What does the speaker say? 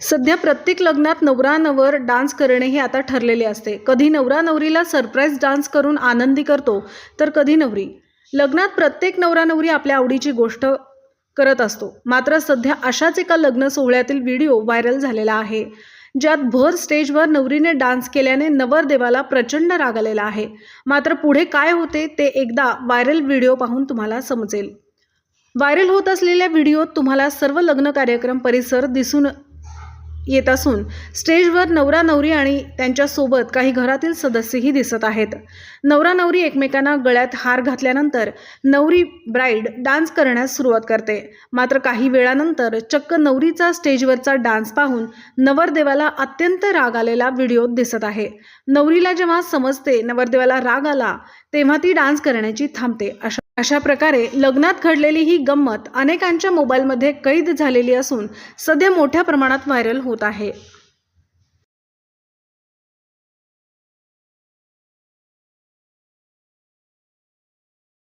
सध्या प्रत्येक लग्नात नवरा नवर डान्स करणे हे आता ठरलेले असते. कधी नवरा नवरीला सरप्राईज डान्स करून आनंदी करतो तर कधी नवरी. लग्नात प्रत्येक नवरा नवरी आपल्या आवडीची गोष्ट करत असतो. मात्र सध्या अशाच एका लग्न सोहळ्यातील व्हिडिओ व्हायरल झालेला आहे ज्यात भर स्टेजवर नवरीने डान्स केल्याने नवरदेवाला प्रचंड राग आलेला आहे. मात्र पुढे काय होते ते एकदा व्हायरल व्हिडिओ पाहून तुम्हाला समजेल. व्हायरल होत असलेल्या व्हिडिओत तुम्हाला सर्व लग्न कार्यक्रम परिसर दिसून येत असून स्टेजवर नवरा नवरी आणि त्यांच्यासोबत काही घरातील सदस्यही दिसत आहेत. नवरा नवरी एकमेकांना गळ्यात हार घातल्यानंतर नवरी ब्राईड डान्स करण्यास सुरुवात करते. मात्र काही वेळानंतर चक्क नवरीचा स्टेजवरचा डान्स पाहून नवरदेवाला अत्यंत राग आलेला व्हिडिओत दिसत आहे. नवरीला जेव्हा समजते नवरदेवाला राग आला तेव्हा ती डान्स करण्याची थांबते अशा अशा प्रकारे लग्नात घडलेली ही गंमत अनेकांच्या मोबाईलमध्ये कैद झालेली असून सध्या मोठ्या प्रमाणात व्हायरल होत आहे.